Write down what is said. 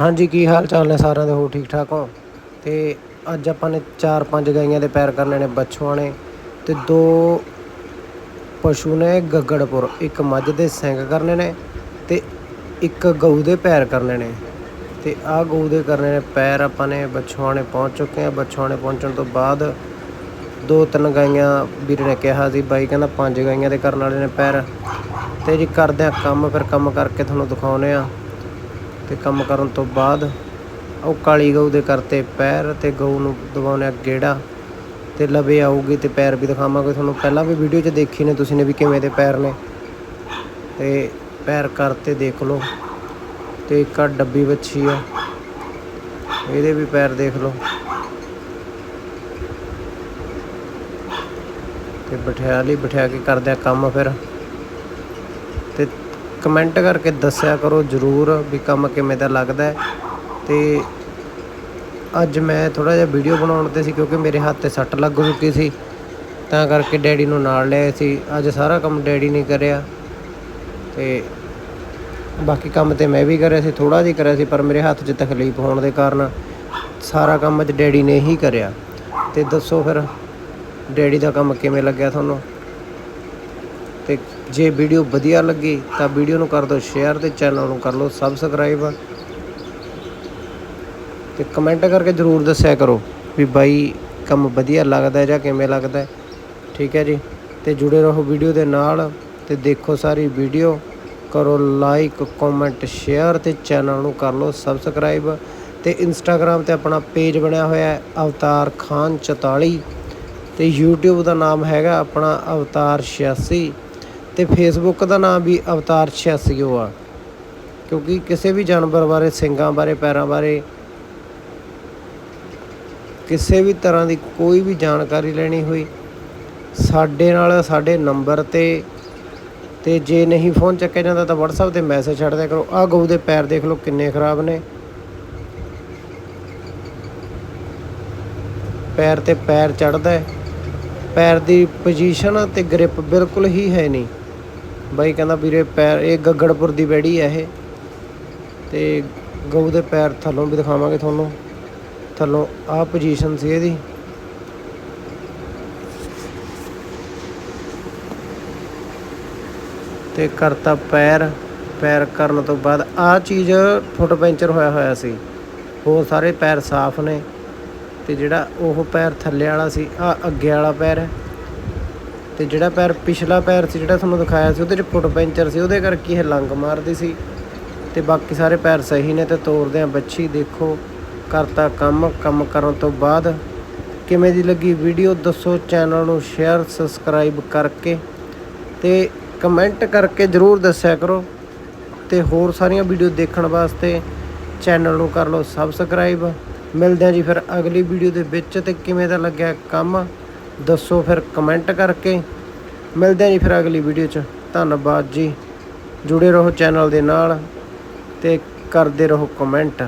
ਹਾਂਜੀ, ਕੀ ਹਾਲ ਚਾਲ ਨੇ ਸਾਰਿਆਂ ਦੇ? ਹੋ ਠੀਕ ਠਾਕ ਹੋ? ਤੇ ਅੱਜ ਆਪਾਂ ਨੇ ਚਾਰ ਪੰਜ ਗਾਈਆਂ ਦੇ ਪੈਰ ਕਰਨੇ ਨੇ ਬੱਛੂਆਂ ਨੇ ਤੇ ਦੋ ਪਸ਼ੂ ਨੇ ਗੱਗੜਪੁਰ, ਇੱਕ ਮੱਝ ਦੇ ਸਿੰਘ ਕਰਨੇ ਨੇ ਤੇ ਇੱਕ ਗਊ ਦੇ ਪੈਰ ਕਰਨੇ ਨੇ। ਤੇ ਆਹ ਗਊ ਦੇ ਕਰਨੇ ਨੇ ਪੈਰ ਆਪਾਂ ਨੇ ਬੱਛੂਆਂ ਨੇ ਪਹੁੰਚ ਚੁੱਕੇ ਆ ਬੱਛੂਆਂ ਨੇ ਪਹੁੰਚਣ ਤੋਂ ਬਾਅਦ ਦੋ ਤਿੰਨ ਗਾਈਆਂ ਵੀਰ ਨੇ ਕਿਹਾ ਸੀ, ਬਾਈ ਕਹਿੰਦਾ ਪੰਜ ਗਾਈਆਂ ਦੇ ਕਰਨ ਵਾਲੇ ਨੇ ਪੈਰ। ਤੇ ਜੀ ਕਰਦੇ ਆ ਕੰਮ, ਫਿਰ ਕੰਮ ਕਰਕੇ ਤੁਹਾਨੂੰ ਦਿਖਾਉਨੇ ਆ ਤੇ ਕੰਮ ਕਰਨ ਤੋਂ ਬਾਅਦ ਉਹ ਕਾਲੀ ਗਊ ਦੇ ਕਰਤੇ ਪੈਰ ਤੇ ਗਊ ਨੂੰ ਦਵਾਉਣੇ ਆ ਗੇੜਾ ਤੇ ਲਵੇ ਆਊਗੀ ਤੇ ਪੈਰ ਵੀ ਦਿਖਾਵਾਂਗੇ। ਤੁਹਾਨੂੰ ਪਹਿਲਾਂ ਵੀ ਵੀਡੀਓ 'ਚ ਦੇਖੀ ਨੇ ਤੁਸੀਂ ਨੇ ਵੀ ਕਿਵੇਂ ਦੇ ਪੈਰ ਨੇ। ਤੇ ਪੈਰ ਕਰਤੇ ਦੇਖ ਲਓ ਤੇ ਇੱਕ ਆਹ ਡੱਬੀ ਵੱਛੀ ਆ। ਇਹਦੇ ਵੀ ਪੈਰ ਦੇਖ ਲਓ। ਤੇ ਬਿਠਾ ਲਈ, ਬਿਠਾ ਕੇ ਕਰਦੇ ਕੰਮ ਫਿਰ। ਤੇ ਕਮੈਂਟ ਕਰਕੇ ਦੱਸਿਆ ਕਰੋ ਜਰੂਰ ਵੀ ਕੰਮ ਕਿਵੇਂ ਦਾ ਲੱਗਦਾ ਹੈ। ਤੇ ਅੱਜ ਮੈਂ ਥੋੜਾ ਜਿਹਾ ਵੀਡੀਓ ਬਣਾਉਣ ਤੇ ਸੀ ਕਿਉਂਕਿ ਮੇਰੇ ਹੱਥ ਤੇ ਸੱਟ ਲੱਗ ਚੁੱਕੀ ਸੀ। ਤਾਂ ਕਰਕੇ ਡੈਡੀ ਨੂੰ ਨਾਲ ਲਿਆਏ ਸੀ। ਅੱਜ ਸਾਰਾ ਕੰਮ ਡੈਡੀ ਨੇ ਕਰਿਆ। ਤੇ ਬਾਕੀ ਕੰਮ ਤੇ ਮੈਂ ਵੀ ਕਰਿਆ ਸੀ ਥੋੜਾ ਜਿਹਾ ਕਰਿਆ ਸੀ, ਪਰ ਮੇਰੇ ਹੱਥ 'ਚ ਤਕਲੀਫ ਹੋਣ ਦੇ ਕਾਰਨ ਸਾਰਾ ਕੰਮ ਅੱਜ ਡੈਡੀ ਨੇ ਹੀ ਕਰਿਆ। ਤੇ ਦੱਸੋ ਫਿਰ ਡੈਡੀ ਦਾ ਕੰਮ ਕਿਵੇਂ ਲੱਗਿਆ ਤੁਹਾਨੂੰ? ਤੇ ਜੇ ਵੀਡੀਓ ਵਧੀਆ ਲੱਗੀ ਤਾਂ ਵੀਡੀਓ ਨੂੰ ਕਰ ਦਿਓ ਸ਼ੇਅਰ ਤੇ ਚੈਨਲ ਨੂੰ ਕਰ ਲਓ ਸਬਸਕ੍ਰਾਈਬ ਤੇ ਕਮੈਂਟ ਕਰਕੇ ਜਰੂਰ ਦੱਸਿਆ ਕਰੋ ਵੀ ਬਾਈ ਕੰਮ ਵਧੀਆ ਲੱਗਦਾ ਜਾਂ ਕਿਵੇਂ ਲੱਗਦਾ। ਠੀਕ ਹੈ ਜੀ? ਤੇ ਜੁੜੇ ਰਹੋ ਵੀਡੀਓ ਦੇ ਨਾਲ ਤੇ ਦੇਖੋ ਸਾਰੀ ਵੀਡੀਓ। ਕਰੋ ਲਾਈਕ ਕਮੈਂਟ ਸ਼ੇਅਰ ਤੇ ਚੈਨਲ ਨੂੰ ਕਰ ਲਓ ਸਬਸਕ੍ਰਾਈਬ ਤੇ ਇੰਸਟਾਗ੍ਰam ਤੇ ਆਪਣਾ ਪੇਜ ਬਣਿਆ ਹੋਇਆ ਹੈ ਅਵਤਾਰ ਖਾਨ 44 ਤੇ YouTube ਦਾ ਨਾਮ ਹੈਗਾ ਆਪਣਾ ਅਵਤਾਰ 86 ਤੇ ਫੇਸਬੁੱਕ ਦਾ ਨਾਮ ਵੀ ਅਵਤਾਰ 86 ਆ। ਕਿਉਂਕਿ ਕਿਸੇ ਵੀ ਜਾਨਵਰ ਬਾਰੇ, ਸਿੰਗਾਂ ਬਾਰੇ, ਪੈਰਾਂ ਬਾਰੇ ਕਿਸੇ ਵੀ ਤਰ੍ਹਾਂ ਦੀ ਕੋਈ ਵੀ ਜਾਣਕਾਰੀ ਲੈਣੀ ਹੋਈ, ਸਾਡੇ ਨਾਲ ਸਾਡੇ ਨੰਬਰ ਤੇ ਤੇ ਜੇ ਨਹੀਂ ਫੋਨ ਚੱਕਿਆ ਜਾਂਦਾ ਤਾਂ WhatsApp ਤੇ ਮੈਸੇਜ ਛੱਡ ਦਿਆ ਕਰੋ। ਆਹ ਗਊ ਦੇ ਪੈਰ ਦੇਖ ਲਓ ਕਿੰਨੇ ਖਰਾਬ ਨੇ। ਪੈਰ ਤੇ ਪੈਰ ਚੜਦਾ ਹੈ। ਪੈਰ ਦੀ ਪੋਜੀਸ਼ਨ ਤੇ ਗ੍ਰਿਪ ਬਿਲਕੁਲ ਹੀ ਹੈ ਨਹੀਂ। ਬਾਈ ਕਹਿੰਦਾ ਵੀਰੇ ਪੈਰ, ਇਹ ਗੱਗੜਪੁਰ ਦੀ ਬੈੜੀ ਹੈ ਇਹ। ਤੇ ਗਊ ਦੇ ਪੈਰ ਥੱਲੋਂ ਵੀ ਦਿਖਾਵਾਂਗੇ ਤੁਹਾਨੂੰ। ਥੱਲੋਂ ਆਹ ਪੋਜੀਸ਼ਨ ਸੀ ਇਹਦੀ। ਤੇ ਕਰਤਾ ਪੈਰ ਪੈਰ ਕਰਨ ਤੋਂ ਬਾਅਦ ਆਹ ਚੀਜ਼ ਫੁੱਟ ਪੈਂਚਰ ਹੋਇਆ ਹੋਇਆ ਸੀ। ਹੋਰ ਸਾਰੇ ਪੈਰ ਸਾਫ਼ ਨੇ। ਤੇ ਜਿਹੜਾ ਉਹ ਪੈਰ ਥੱਲੇ ਵਾਲਾ ਸੀ ਆ ਅੱਗੇ ਵਾਲਾ ਪੈਰ ਹੈ। ਤੇ ਜਿਹੜਾ ਪੈਰ ਪਿਛਲਾ ਪੈਰ ਸੀ, ਜਿਹੜਾ ਤੁਹਾਨੂੰ ਦਿਖਾਇਆ ਸੀ, ਉਹਦੇ 'ਚ ਫੁੱਟ ਪੈਂਚਰ ਸੀ, ਉਹਦੇ ਕਰਕੇ ਇਹ ਲੰਗ ਮਾਰਦੀ ਸੀ। ਤੇ ਬਾਕੀ ਸਾਰੇ ਪੈਰ ਸਹੀ ਨੇ ਤੇ ਤੋਰਦੇ ਆ ਬੱਚੀ, ਦੇਖੋ ਕਰਤਾ ਕੰਮ ਕੰਮ ਕਰਨ ਤੋਂ ਬਾਅਦ। ਕਿਵੇਂ ਦੀ ਲੱਗੀ ਵੀਡੀਓ, ਦੱਸੋ ਚੈਨਲ ਨੂੰ ਸ਼ੇਅਰ ਸਬਸਕ੍ਰਾਈਬ ਕਰਕੇ। ਤੇ ਕਮੈਂਟ ਕਰਕੇ ਜਰੂਰ ਦੱਸਿਆ ਕਰੋ। ਤੇ ਹੋਰ ਸਾਰੀਆਂ ਵੀਡੀਓ ਦੇਖਣ ਵਾਸਤੇ ਚੈਨਲ ਨੂੰ ਕਰ ਲਓ ਸਬਸਕ੍ਰਾਈਬ ਮਿਲਦੇ ਆ ਜੀ ਫਿਰ ਅਗਲੀ ਵੀਡੀਓ ਦੇ ਵਿੱਚ ਤੇ ਕਿਵੇਂ ਦਾ ਲੱਗਿਆ ਕੰਮ। ਦੱਸੋ ਫਿਰ ਕਮੈਂਟ ਕਰਕੇ। ਮਿਲਦੇ ਹਾਂ ਜੀ ਫਿਰ ਅਗਲੀ ਵੀਡੀਓ 'ਚ। ਧੰਨਵਾਦ ਜੀ। ਜੁੜੇ ਰਹੋ ਚੈਨਲ ਦੇ ਨਾਲ ਤੇ ਕਰਦੇ ਰਹੋ ਕਮੈਂਟ